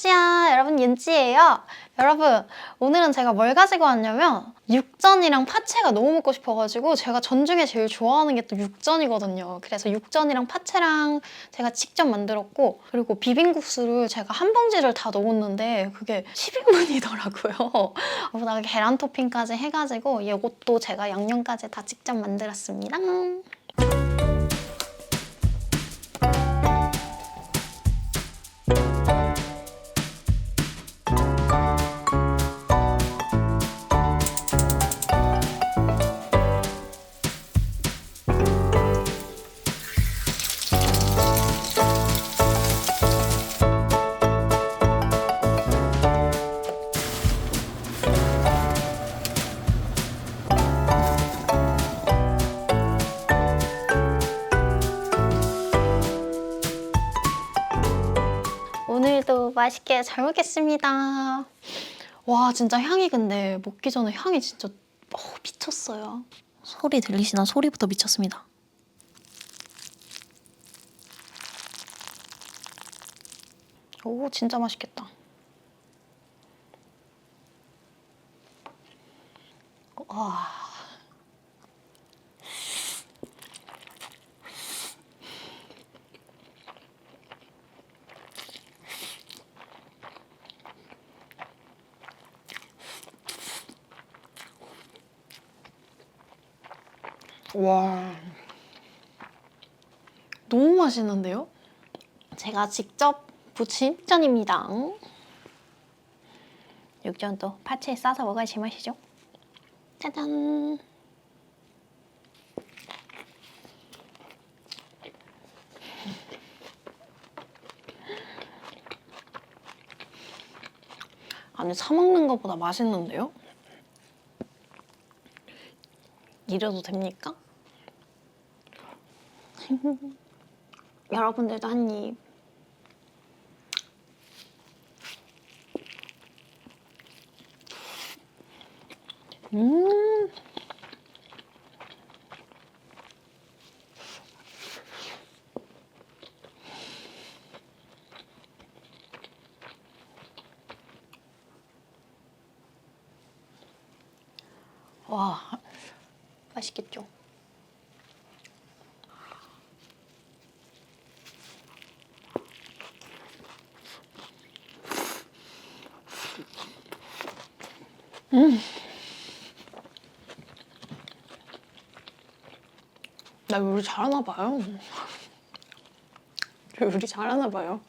찌야 여러분 윤지예요. 여러분 오늘은 제가 뭘 가지고 왔냐면 육전이랑 파채가 너무 먹고 싶어가지고 제가 전 중에 제일 좋아하는 게 또 육전이거든요. 그래서 육전이랑 파채랑 제가 직접 만들었고 그리고 비빔국수를 제가 한 봉지를 다 넣었는데 그게 10인분이더라고요. 거기다가 계란 토핑까지 해가지고 이것도 제가 양념까지 다 직접 만들었습니다 맛있게 잘 먹겠습니다. 와 진짜 향이 근데 먹기 전에 향이 진짜 어, 미쳤어요. 소리 들리시나? 소리부터 미쳤습니다. 오 진짜 맛있겠다. 와. 와. 너무 맛있는데요? 제가 직접 부친 육전입니다. 육전도 파채에 싸서 먹어야 제맛이죠. 짜잔. 아니 사 먹는 것보다 맛있는데요? 이래도 됩니까? 여러분들도 한 입. 음. 와, 맛있겠죠? 나 요리 잘하나 봐요. 저 요리 잘하나 봐요.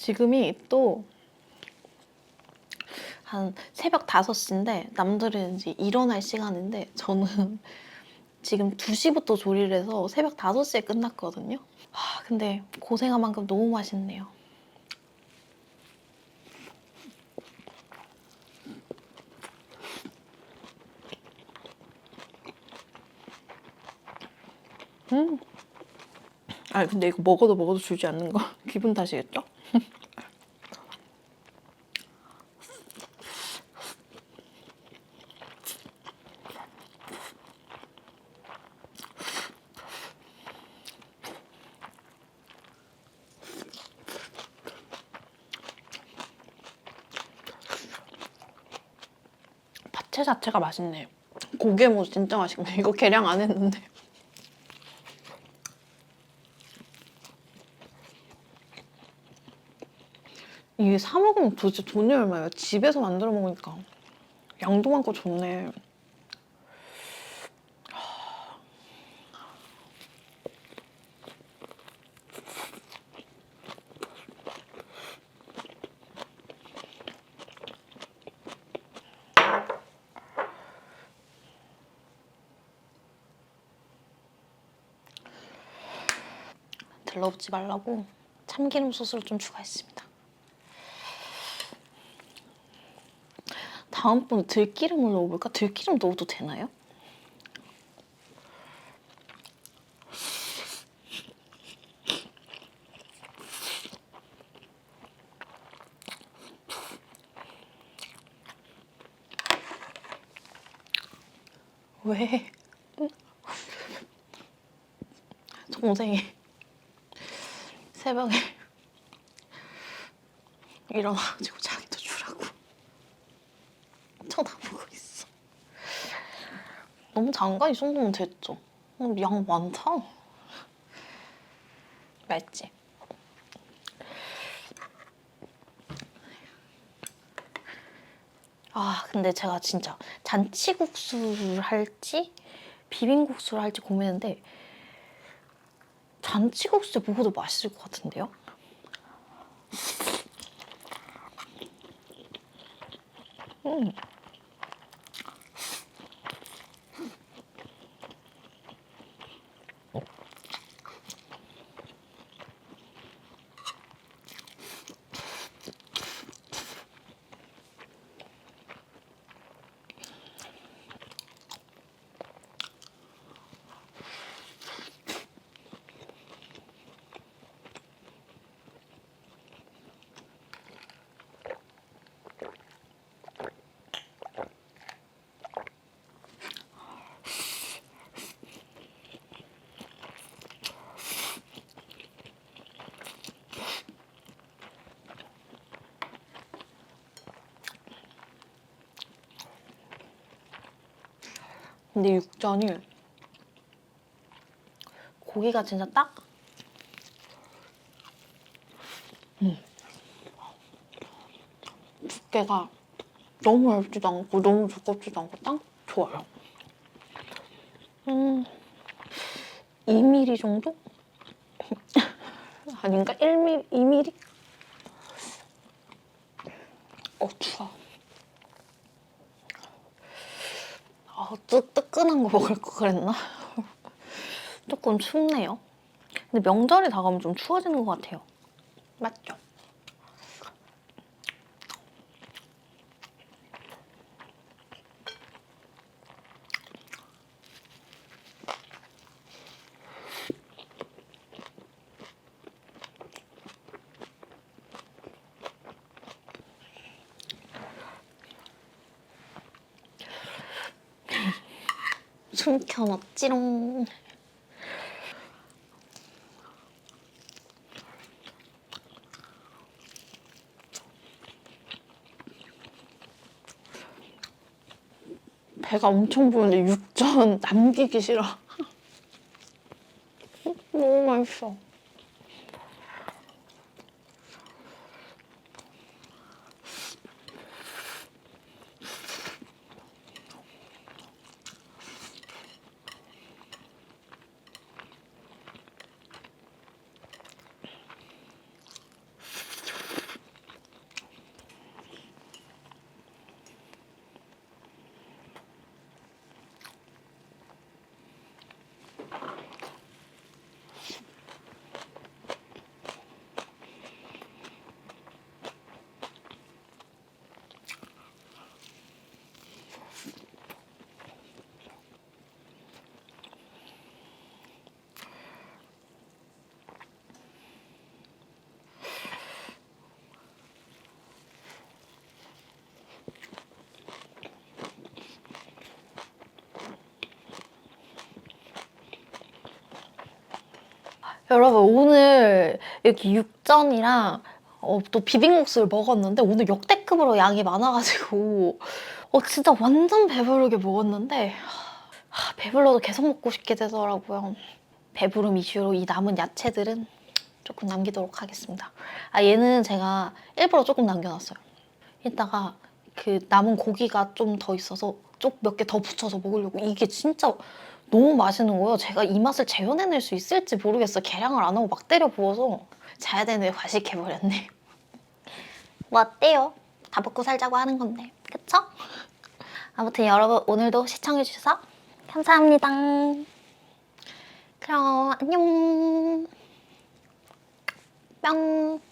지금이 또 한 새벽 5시인데 남들은 이제 일어날 시간인데 저는 지금 2시부터 조리를 해서 새벽 5시에 끝났거든요. 아, 근데 고생한 만큼 너무 맛있네요. 음. 아 근데 이거 먹어도 먹어도 줄지 않는 거 기분 탓이겠죠? 파채 자체가 맛있네. 고개모 진짜 맛있네. 이거 계량 안 했는데. 이게 사 먹으면 도대체 돈이 얼마예요? 집에서 만들어 먹으니까 양도 많고 좋네. 달라붙지 말라고 참기름 소스를 좀 추가했습니다. 다음번에 들기름을 넣어볼까? 들기름 넣어도 되나요? 왜? 동생이 새벽에 일어나가지고 자기도 주라고 쳐다보고 있어. 너무 장가 이 정도면 됐죠. 어, 양 많다. 맛있지? 아 근데 제가 진짜 잔치국수를 할지 비빔국수를 할지 고민했는데 잔치국수 먹어도 맛있을 것 같은데요? 음. 근데 육전이 고기가 진짜 딱 음. 두께가 너무 얇지도 않고 너무 두껍지도 않고 딱 좋아요. 음, 2mm 정도? 아닌가? 1mm, 2mm? 어, 추워. 아, 뜨, 뜨끈한 거 먹을 거 그랬나? 조금 춥네요. 근데 명절이 다가오면 좀 추워지는 것 같아요. 맞죠? 숨 켜놨지롱. 배가 엄청 부른데 육전 남기기 싫어. 너무 맛있어. 여러분 오늘 이렇게 육전이랑 어, 또 비빔국수를 먹었는데 오늘 역대급으로 양이 많아가지고 어, 진짜 완전 배부르게 먹었는데 하, 배불러도 계속 먹고 싶게 되더라고요. 배부름 이슈로 이 남은 야채들은 조금 남기도록 하겠습니다. 아 얘는 제가 일부러 조금 남겨놨어요. 이따가 그 남은 고기가 좀 더 있어서 쪽 몇 개 더 붙여서 먹으려고 이게 진짜 너무 맛있는 거예요. 제가 이 맛을 재현해낼 수 있을지 모르겠어. 계량을 안 하고 막 때려 부어서 자야 되는데 과식해버렸네. 뭐 어때요? 다 먹고 살자고 하는 건데. 그쵸? 아무튼 여러분 오늘도 시청해주셔서 감사합니다. 그럼 안녕. 뿅!